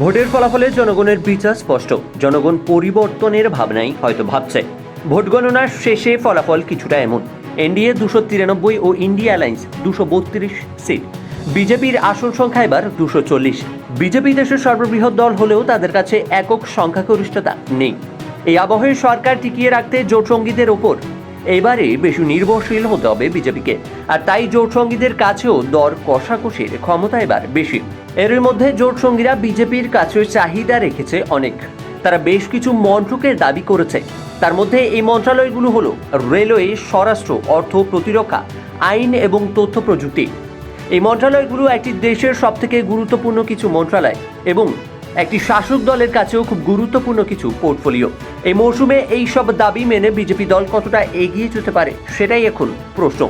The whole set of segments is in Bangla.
ভোটের ফলাফলে জনগণের বিচার স্পষ্ট। জনগণ পরিবর্তনের ভাবনাই হয়তো ভাবছে। ভোট গণনার শেষে ফলাফল কিছুটা এমন। এনডিএ দুশো তিরানব্বই ও ইন্ডিয়া অ্যালায়েন্স দুশো বত্রিশ সিট। বিজেপির আসন সংখ্যা এবার দুশো চল্লিশ। বিজেপি দেশের সর্ববৃহৎ দল হলেও তাদের কাছে একক সংখ্যাগরিষ্ঠতা নেই। এই আবহে সরকার টিকিয়ে রাখতে জোটসঙ্গীদের ওপর। এবারে বেশি নির্ভরশীল হতে হবে বিজেপিকে। আর তাই জোট সঙ্গীদের কাছেও দর কষাকষির ক্ষমতা এবার বেশি। এর মধ্যে জোট সঙ্গীরা বিজেপির কাছে চাহিদা রেখেছে অনেক। তারা বেশ কিছু মন্ত্রকের দাবি করেছে। তার মধ্যে এই মন্ত্রণালয়গুলো হলো রেলওয়ে, স্বরাষ্ট্র, অর্থ প্রতিরক্ষা, আইন এবং তথ্য প্রযুক্তি। এই মন্ত্রণালয়গুলো একটি দেশের সবথেকে গুরুত্বপূর্ণ কিছু মন্ত্রণালয় এবং একটি শাসক দলের কাছেও খুব গুরুত্বপূর্ণ কিছু পোর্টফোলিও। এই মৌসুমে এই সব দাবি মেনে বিজেপি দল কতটা এগিয়ে যেতে পারে সেটাই এখন প্রশ্ন।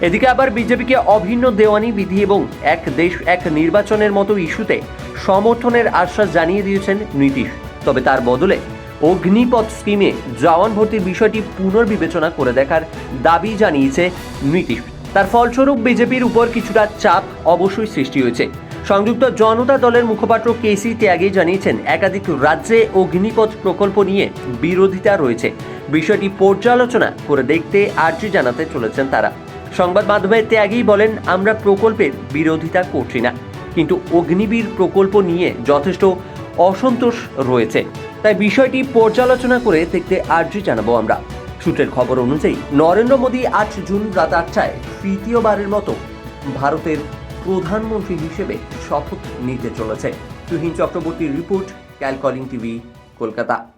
এদিকে আবার বিজেপিকে অভিন্ন দেওয়ানি বিধি এবং এক দেশ, এক নির্বাচনের মতো ইস্যুতে সমর্থনের আশ্বাস জানিয়ে দিয়েছেন নীতিশ। তবে তার বদলে অগ্নিপথ স্কিমে জওয়ান ভর্তির বিষয়টি পুনর্বিবেচনা করে দেখার দাবি জানিয়েছে নীতিশ। তার ফলস্বরূপ বিজেপির উপর কিছুটা চাপ অবশ্যই সৃষ্টি হয়েছে। সংযুক্ত জনতা দলের মুখপাত্র কেসি ত্যাগে জানিয়েছেন, একাধিক রাজ্যে অগ্নিপথ প্রকল্প নিয়ে বিরোধিতা রয়েছে। বিষয়টি পর্যালোচনা করে দেখতে আর্জি জানাতে চলেছেন তারা। সংবাদ মাধ্যমে ত্যাগী বলেন, আমরা প্রকল্পের বিরোধিতা করছি না। কিন্তু অগ্নিবীর প্রকল্প নিয়ে যথেষ্ট অসন্তোষ রয়েছে। তাই বিষয়টি পর্যালোচনা করে দেখতে আর্জি জানাব আমরা। সূত্রের খবর অনুযায়ী, নরেন্দ্র মোদী আজ জুন রাত আটটায় তৃতীয়বারের মতো ভারতের প্রধানমন্ত্রী হিসেবে শপথ নিতে চলেছে। তুহিন চক্রবর্তীর রিপোর্ট, ক্যালকলিং টিভি, কলকাতা।